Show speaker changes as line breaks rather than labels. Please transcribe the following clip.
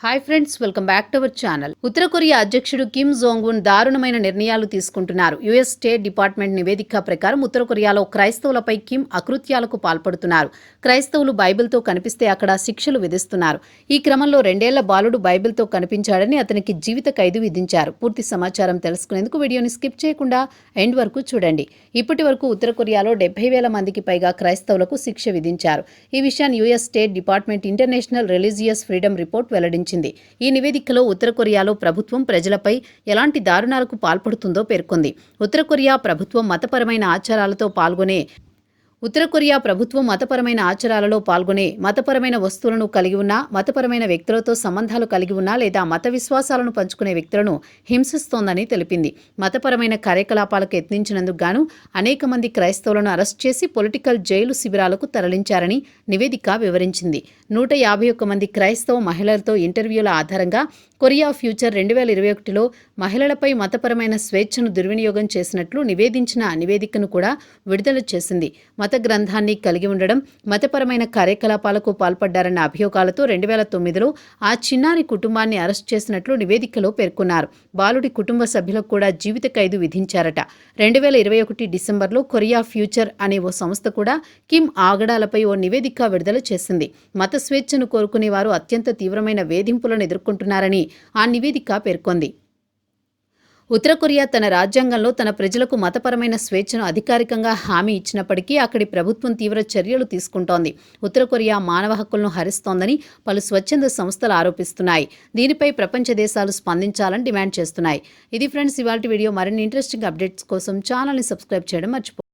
Hi friends welcome back to our channel Uttara Korea అధ్యక్షుడు Kim Jong Un దారుణమైన నిర్ణయాలు తీసుకుంటున్నారు. యుఎస్ స్టేట్ డిపార్ట్మెంట్ నివేదిక ప్రకారం ఉత్తర కొరియాలో క్రైస్తవులపై కిమ్ అకృత్యాలకు పాల్పడుతున్నారు. క్రైస్తవులు బైబిల్తో కనిపిస్తే అక్కడ శిక్షలు విధిస్తున్నారు. ఈ క్రమంలో రెండేళ్ళ బాలుడు బైబిల్తో కనిపించాడని అతనికి జీవిత ఖైదు విధించారు. పూర్తి సమాచారం తెలుసుకునేందుకు వీడియోని స్కిప్ చేయకుండా ఎండ్ వరకు చూడండి. ఇప్పటి వరకు ఉత్తర కొరియాలో డెబ్బై వేల మందికి పైగా క్రైస్తవులకు శిక్ష విధించారు. ఈ విషయాన్ని US state department international religious freedom report వెల్లడించింది ఈ నివేదికలో ఉత్తర కొరియాలో ప్రభుత్వం ప్రజలపై ఎలాంటి దారుణాలకు పాల్పడుతుందో పేర్కొంది. ఉత్తర కొరియా ప్రభుత్వం మతపరమైన ఆచారాలతో పాల్గొనే ఉత్తర కొరియా ప్రభుత్వం మతపరమైన ఆచారాలలో పాల్గొనే మతపరమైన వస్తువులను కలిగి ఉన్న మతపరమైన వ్యక్తులతో సంబంధాలు కలిగి ఉన్న లేదా మత విశ్వాసాలను పంచుకునే వ్యక్తులను హింసిస్తోందని తెలిపింది. మతపరమైన కార్యకలాపాలకు యత్నించినందుకు గాను అనేక మంది క్రైస్తవులను అరెస్ట్ చేసి పొలిటికల్ జైలు శిబిరాలకు తరలించారని నివేదిక వివరించింది. నూట యాభై ఒక్క మంది క్రైస్తవ మహిళలతో ఇంటర్వ్యూల ఆధారంగా కొరియా ఫ్యూచర్ రెండు వేల ఇరవై ఒకటిలో మహిళలపై మతపరమైన స్వేచ్ఛను దుర్వినియోగం చేసినట్లు నివేదించిన నివేదికను కూడా విడుదల చేసింది. మత గ్రంథాన్ని కలిగి ఉండడం మతపరమైన కార్యకలాపాలకు పాల్పడ్డారన్న అభియోగాలతో రెండు వేల తొమ్మిదిలో ఆ చిన్నారి కుటుంబాన్ని అరెస్ట్ చేసినట్లు నివేదికలో పేర్కొన్నారు. బాలుడి కుటుంబ సభ్యులకు కూడా జీవిత ఖైదు విధించారట. రెండు వేల ఇరవై ఒకటి డిసెంబర్లో కొరియా ఫ్యూచర్ అనే ఓ సంస్థ కూడా కిమ్ ఆగడాలపై ఓ నివేదిక విడుదల చేసింది. మత స్వేచ్ఛను కోరుకునే వారు అత్యంత తీవ్రమైన వేధింపులను ఎదుర్కొంటున్నారని ఆ నివేదిక పేర్కొంది. ఉత్తర కొరియా తన రాజ్యాంగంలో తన ప్రజలకు మతపరమైన స్వేచ్ఛను అధికారికంగా హామీ ఇచ్చినప్పటికీ అక్కడి ప్రభుత్వం తీవ్ర చర్యలు తీసుకుంటోంది. ఉత్తర కొరియా మానవ హక్కులను హరిస్తోందని పలు స్వచ్ఛంద సంస్థలు ఆరోపిస్తున్నాయి. దీనిపై ప్రపంచ దేశాలు స్పందించాలని డిమాండ్ చేస్తున్నాయి. ఇది ఫ్రెండ్స్ ఇవాళ వీడియో. మరిన్ని ఇంట్రెస్టింగ్ అప్డేట్స్ కోసం ఛానల్ని సబ్స్క్రైబ్ చేయడం మర్చిపో